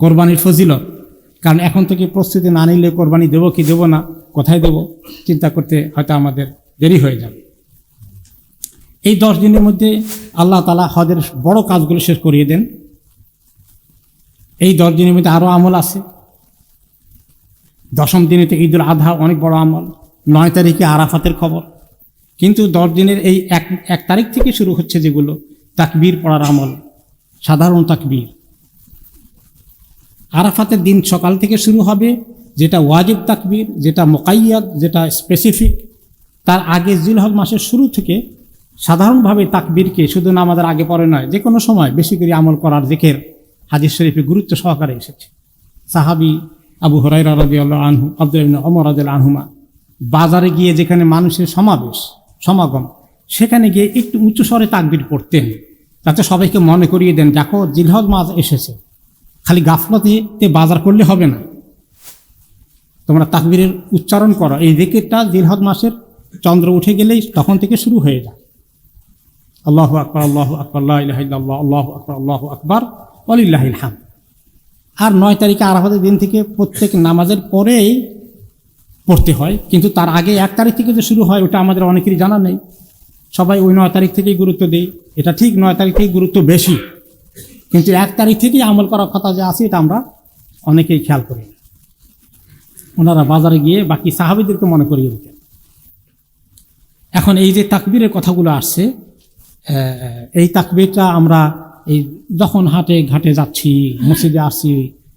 কোরবানির ফজিলত। কারণ এখন থেকে প্রস্তুতি না নিলে কোরবানি দেবো কি দেবো না, কোথায় দেবো, চিন্তা করতে হয়তো আমাদের দেরি হয়ে যাবে। এই দশ দিনের মধ্যে আল্লাহ তালা হজের বড় কাজগুলো শেষ করিয়ে দেন। এই দশ দিনের মধ্যে আরও আমল আছে। দশম দিনেতে ঈদুল আধা অনেক বড় আমল, নয় তারিখে আরাফাতের খবর। কিন্তু দশ দিনের এই এক এক তারিখ থেকে শুরু হচ্ছে যেগুলো, তাকবীর পড়ার আমল, সাধারণ তাকবীর। আরাফাতের দিন সকাল থেকে শুরু হবে, যেটা ওয়াজিব তাকবীর, যেটা মোকাইয়াদ, যেটা স্পেসিফিক তার আগে জিলহজ মাসের শুরু থেকে সাধারণভাবে তাকবীরকে শুধু নামাজের আগে পরে নয়, যে কোনো সময় বেশি করে আমল করার দেখের হাজির শরীফে গুরুত্ব সহকারে এসেছে। সাহাবি আবু হরাই রাজি আনহু আব্দুল ওমর রাদিয়াল্লাহু আনহুমা বাজারে গিয়ে যেখানে মানুষের সমাবেশ, সমাগম, সেখানে গিয়ে একটু উঁচু স্বরে তাকবির পড়তেন। যাতে সবাইকে মনে করিয়ে দেন, দেখো, জিলহজ মাস এসেছে। খালি গাফলতিতে বাজার করলে হবে না। তোমরা তাকবীরের উচ্চারণ করো। এই দিকেরটা জিলহজ মাসের চন্দ্র উঠে গেলেই তখন থেকে শুরু হয়ে যায়। আল্লাহ আকবর আল্লাহ আকবর আল্লাহ আল্লাহ আকবর আল্লাহ আকবর অলিল্লাহিল হাম আর নয় তারিখে আরাফাতের দিন থেকে প্রত্যেক নামাজের পরেই পড়তে হয়। কিন্তু তার আগে এক তারিখ থেকে যে শুরু হয়, ওটা আমাদের অনেকেরই জানা নেই। সবাই ওই নয় তারিখ থেকেই গুরুত্ব দেয়। এটা ঠিক নয় তারিখ থেকেই গুরুত্ব বেশি। কিন্তু এক তারিখ থেকেই আমল করার কথা যে আছে, এটা আমরা অনেকেই খেয়াল করি না। ওনারা বাজারে গিয়ে বাকি সাহাবিদেরকে মনে করিয়ে দিতেন এখন এই যে তাকবীরের কথাগুলো আসছে এই তাকবীরটা আমরা এই যখন হাটে ঘাটে যাচ্ছি, মসজিদে আসছি,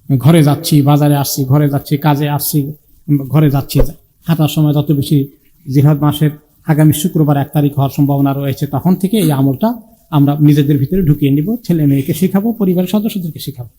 ঘরে যাচ্ছি, বাজারে আসছি, ঘরে যাচ্ছি, কাজে আসছি, ঘরে যাচ্ছি, হাঁটার সময় যত বেশি জিহাদ মাসের আগামী শুক্রবার এক তারিখ হওয়ার সম্ভাবনা রয়েছে, তখন থেকে এই আমলটা আমরা নিজেদের ভিতরে ঢুকিয়ে নিব ছেলে মেয়েকে শেখাবো পরিবারের সদস্যদেরকে শেখাবো।